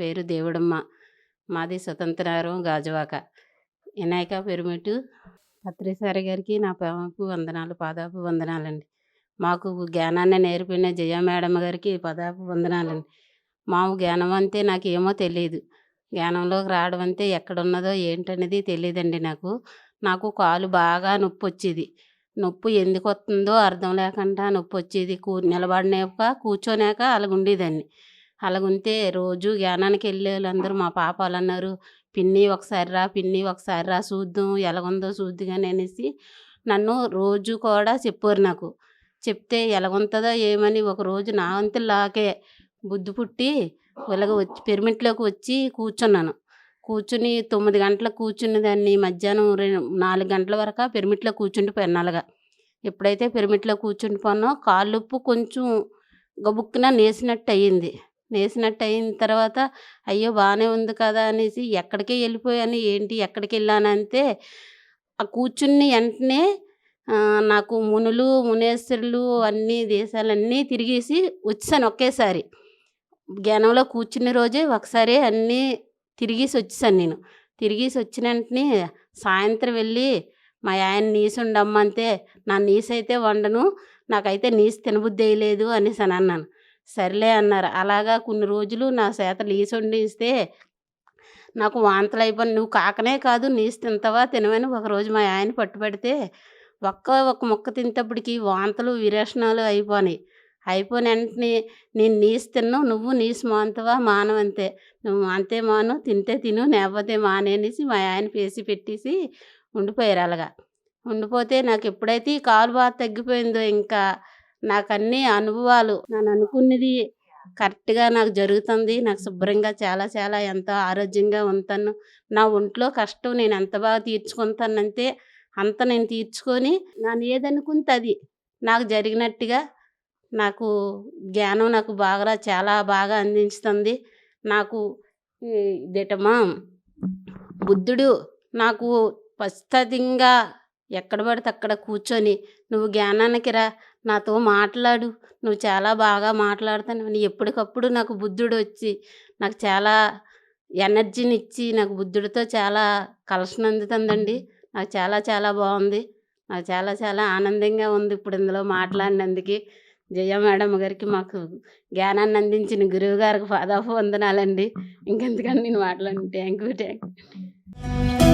పేరు దేవుడమ్మ. మాది స్వతంత్రం గాజువాక. వినాయక పెరుమిటు పత్రిసారి గారికి నా పాపకు వందనాలు పాదాపు వందనాలండి. మాకు జ్ఞానాన్ని నేర్పిన జయ మేడం గారికి పాదాపు వందనాలండి. మాము జ్ఞానం అంతే నాకు ఏమో తెలియదు జ్ఞానంలోకి రావడం అంతే ఎక్కడున్నదో ఏంటనేది తెలియదండి నాకు. నాకు కాలు బాగా నొప్పి వచ్చేది నొప్పి ఎందుకు వస్తుందో అర్థం లేకుండా నొప్పి వచ్చేది కూ నిలబడినాక కూర్చోనాక అలాగుండేదాన్ని. అలాగుంటే రోజు జ్ఞానానికి వెళ్ళే వాళ్ళందరూ మా పాప వాళ్ళు అన్నారు పిన్ని ఒకసారి రా పిన్ని ఒకసారి రా చూద్దాం ఎలాగుందో చూద్దు కానీ అనేసి నన్ను రోజు కూడా చెప్పారు నాకు. చెప్తే ఎలాగుంటుందో ఏమని ఒక రోజు నా వంతులాగే బుద్ధి పుట్టి ఇలాగ వచ్చి పిరమిడ్లోకి వచ్చి కూర్చున్నాను. కూర్చుని తొమ్మిది గంటలకు కూర్చుని దాన్ని మధ్యాహ్నం రెండు నాలుగు గంటల వరకు పిరమిడ్లో కూర్చుండిపోయాను అలాగా ఎప్పుడైతే పిరమిడ్లో కూర్చుండిపోయానో కాళ్ళుప్పు కొంచెం గబుక్కున నేసినట్టు అయ్యింది నేసినట్టు అయిన తర్వాత అయ్యో! బాగానే ఉంది కదా! అనేసి ఎక్కడికే వెళ్ళిపోయాను. ఏంటి? ఎక్కడికి వెళ్ళానంటే ఆ కూర్చుని వెంటనే నాకు మునులు మునేశ్వరులు అన్ని దేశాలన్నీ తిరిగేసి వచ్చాను ఒకేసారి. జ్ఞానంలో కూర్చున్న రోజే ఒకసారి అన్నీ తిరిగేసి వచ్చేసాను నేను. తిరిగేసి వచ్చిన వెంటనే సాయంత్రం వెళ్ళి మా ఆయన నీసు ఉండమ్మంతే నా నీసు అయితే వండను నాకైతే నీసు తినబుద్ధి వేయలేదు అనేసి అని అన్నాను. సర్లే అన్నారు. అలాగా కొన్ని రోజులు నా చేత నీసు వండిస్తే నాకు వాంతలు అయిపోయి నువ్వు కాకనే కాదు నీసు తింటావా తినవని ఒకరోజు మా ఆయన పట్టుబడితే ఒక్క ఒక్క ముక్క తింటప్పటికి వాంతలు విరేషణాలు అయిపోయినాయి. అయిపోయిన వెంటనే నేను నీసు తిన్ను నువ్వు నీసు మానుతావా మానవంతే నువ్వు అంతే మాను తింటే తిను లేకపోతే మానేసి మా ఆయన పేసి పెట్టేసి ఉండిపోయారు అలాగా. ఉండిపోతే నాకు ఎప్పుడైతే ఈ కాలు బాగా తగ్గిపోయిందో ఇంకా నాకు అన్ని అనుభవాలు నేను అనుకున్నది కరెక్ట్గా నాకు జరుగుతుంది. నాకు శుభ్రంగా చాలా చాలా ఎంతో ఆరోగ్యంగా ఉంటాను. నా ఒంట్లో కష్టం నేను ఎంత బాగా తీర్చుకుంటానంటే అంత నేను తీర్చుకొని నేను ఏదనుకుంటే అది నాకు జరిగినట్టుగా నాకు జ్ఞానం నాకు బాగా చాలా బాగా అందించుతుంది. నాకు ఇదేటమా బుద్ధుడు నాకు పశ్చాత్తంగా ఎక్కడ పడితే అక్కడ కూర్చొని నువ్వు జ్ఞానానికి రా నాతో మాట్లాడు. నువ్వు చాలా బాగా మాట్లాడుతాను ఎప్పటికప్పుడు నాకు బుద్ధుడు వచ్చి నాకు చాలా ఎనర్జీని ఇచ్చి నాకు బుద్ధుడితో చాలా కలెక్షన్ అందుతుందండి నాకు చాలా చాలా బాగుంది నాకు చాలా చాలా ఆనందంగా ఉంది ఇప్పుడు ఇందులో మాట్లాడినందుకు. జయ మేడం గారికి మాకు జ్ఞానాన్ని అందించిన గురువు గారికి పాదాపు వందనాలండి ఇంకెందుకని నేను మాట్లాడి థ్యాంక్ యూ థ్యాంక్ యూ